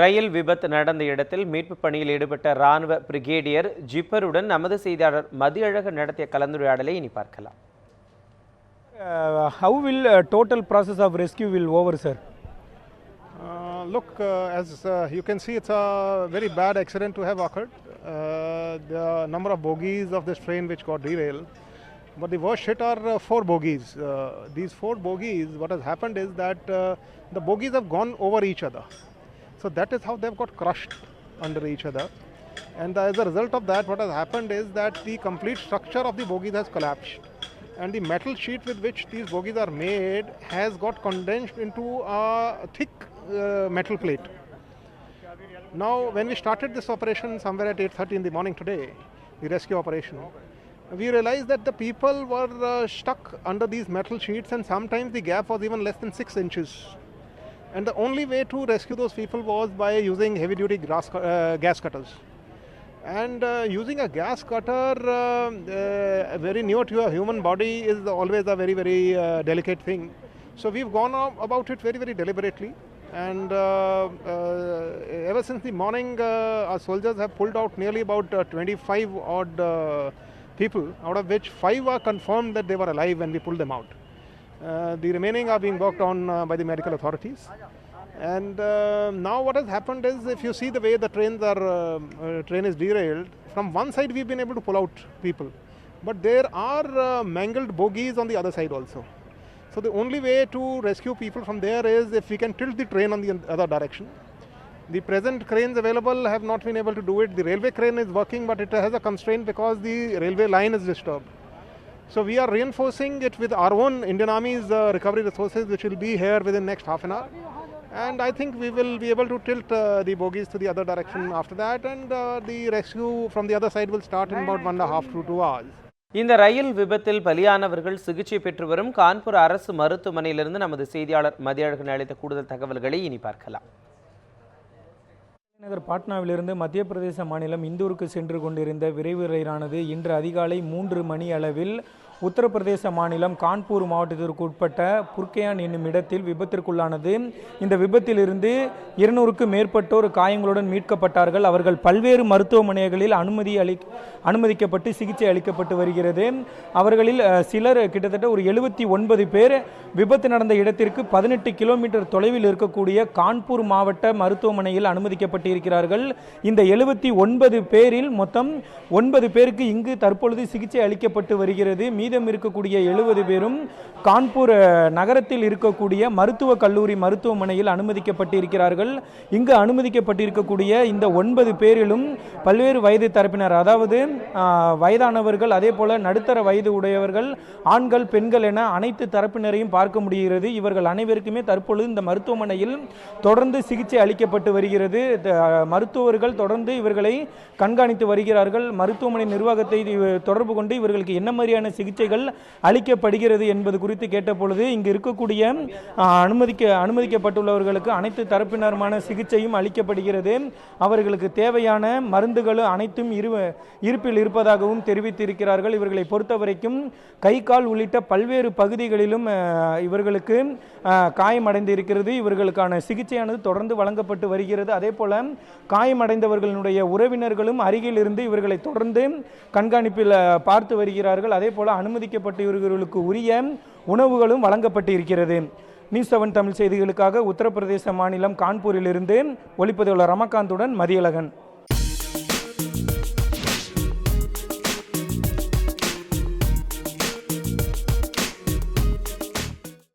ரயில் விபத்து நடந்த இடத்தில் மீட்புப் பணியில் ஈடுபட்ட ராணுவ பிரிகேடியர் ஜிப்பருடன் நமது செய்தியாளர் மதியழகு நடத்திய கலந்துரையாடலை இனி பார்க்கலாம் Uh, how will uh, total process of rescue will over, sir? Uh, look, uh, as uh, you can see, it's a very bad accident to have occurred. Uh, the number of bogies of this train which got derailed, but the worst hit are uh, four bogies. Uh, these four bogies, what has happened is that uh, the bogies have gone over each other. So that is how they've got crushed under each other. And as a result of that, what has happened is that the complete structure of the bogies has collapsed. And the metal sheet with which these bogies are made has got condensed into a thick uh, metal plate. Now, when we started this operation somewhere at 8:30 in the morning today, the rescue operation, we realized that the people were uh, stuck under these metal sheets, and sometimes the gap was even less than six inches. And the only way to rescue those people was by using heavy-duty grass, uh, gas cutters. And uh, using a gas cutter uh, uh, very near to a human body is always a very, very uh, delicate thing. So we've gone about it very, very deliberately. And uh, uh, ever since the morning, our soldiers have pulled out nearly about uh, 25 odd people, out of which five are confirmed that they were alive when we pulled them out. Uh, the remaining are being worked on uh, by the medical authorities. And uh, now what has happened is, if you see the way the trains are, train is derailed, from one side we've been able to pull out people, but there are mangled bogies on the other side also. So the only way to rescue people from there is if we can tilt the train on the other direction. The present cranes available have not been able to do it. The railway crane is working, but it has a constraint because the railway line is disturbed. So we are reinforcing it with our own Indian Army's uh, recovery resources, which will be here within next half an hour. And I think we will be able to tilt uh, the bogies to the other direction after that, and uh, the rescue from the other side will start in about one and a half to two hours. இந்த ரயில் விபத்தில் பலியானவர்கள் சிகிச்சை பெற்று வரும் கான்பூர் அரசு மருத்துவமனையிலிருந்து நமது செய்தியாளர் மதியழகன் அளித்த கூடுதல் தகவல்களை இனி பார்க்கலாம் நகர் பாட்னாவிலிருந்து மத்திய பிரதேச மாநிலம் இந்தூருக்கு சென்று கொண்டிருந்த விரைவு ரயிலானது இன்று அதிகாலை மூன்று மணி அளவில் உத்தரப்பிரதேச மாநிலம் கான்பூர் மாவட்டத்திற்கு உட்பட்ட புர்கேயான் என்னும் இடத்தில் விபத்திற்குள்ளானது. இந்த விபத்திலிருந்து இருநூறுக்கும் மேற்பட்டோர் காயங்களுடன் மீட்கப்பட்டார்கள். அவர்கள் பல்வேறு மருத்துவமனைகளில் அனுமதி அளி அனுமதிக்கப்பட்டு சிகிச்சை அளிக்கப்பட்டு வருகிறது. அவர்களில் சிலர் கிட்டத்தட்ட ஒரு எழுபத்தி ஒன்பது பேர் விபத்து நடந்த இடத்திற்கு பதினெட்டு கிலோமீட்டர் தொலைவில் இருக்கக்கூடிய கான்பூர் மாவட்ட மருத்துவமனையில் அனுமதிக்கப்பட்டிருக்கிறார்கள். இந்த எழுபத்தி ஒன்பது பேரில் மொத்தம் ஒன்பது பேருக்கு இங்கு தற்பொழுது சிகிச்சை அளிக்கப்பட்டு வருகிறது. மீதம் இருக்கக்கூடிய எழுபது பேரும் கான்பூர் நகரத்தில் இருக்கக்கூடிய மருத்துவக் கல்லூரி மருத்துவமனையில் அனுமதிக்கப்பட்டிருக்கிறார்கள். இங்கு அனுமதிக்கப்பட்டிருக்கக்கூடிய இந்த ஒன்பது பேரிலும் பல்வேறு வயது தரப்பினர் அதாவது வயதானவர்கள் அதே போல நடுத்தர வயது உடையவர்கள் ஆண்கள் பெண்கள் என அனைத்து தரப்பினரையும் பார்க்க முடிகிறது. இவர்கள் அனைவருக்குமே தற்பொழுது இந்த மருத்துவமனையில் தொடர்ந்து சிகிச்சை அளிக்கப்பட்டு வருகிறது. மருத்துவர்கள் தொடர்ந்து இவர்களை கண்காணித்து வருகிறார்கள். மருத்துவமனை நிர்வாகத்தை தொடர்பு கொண்டு இவர்களுக்கு என்ன மாதிரியான சிகிச்சைகள் அளிக்கப்படுகிறது என்பது குறித்து கேட்டபொழுது இங்கு இருக்கக்கூடிய அனுமதிக்க அனுமதிக்கப்பட்டுள்ளவர்களுக்கு அனைத்து தரப்பினருமான சிகிச்சையும் அளிக்கப்படுகிறது. அவர்களுக்கு தேவையான மருந்துகள் அனைத்தும் இரு இருப்பில் இருப்பதாகவும் தெரிவித்திருக்கிறார்கள். இவர்களை பொறுத்தவரைக்கும் கை கால் உள்ளிட்ட பல்வேறு பகுதிகளிலும் இவர்களுக்கு காயமடைந்து இருக்கிறது இவர்களுக்கான சிகிச்சையானது தொடர்ந்து வழங்கப்பட்டு வருகிறது. அதே போல காயமடைந்தவர்களுடைய உறவினர்களும் அருகில் இருந்து இவர்களை தொடர்ந்து கண்காணிப்பில் பார்த்து வருகிறார்கள். அதே போல அனுமதிக்கப்பட்ட இவர்களுக்கு உரிய உணவுகளும் வழங்கப்பட்டு இருக்கிறது நியூஸ் செவன் தமிழ் செய்திகளுக்காக உத்தரப்பிரதேச மாநிலம் கான்பூரிலிருந்து ஒளிப்பதிவாளர் ரமகாந்துடன் மதியழகன்.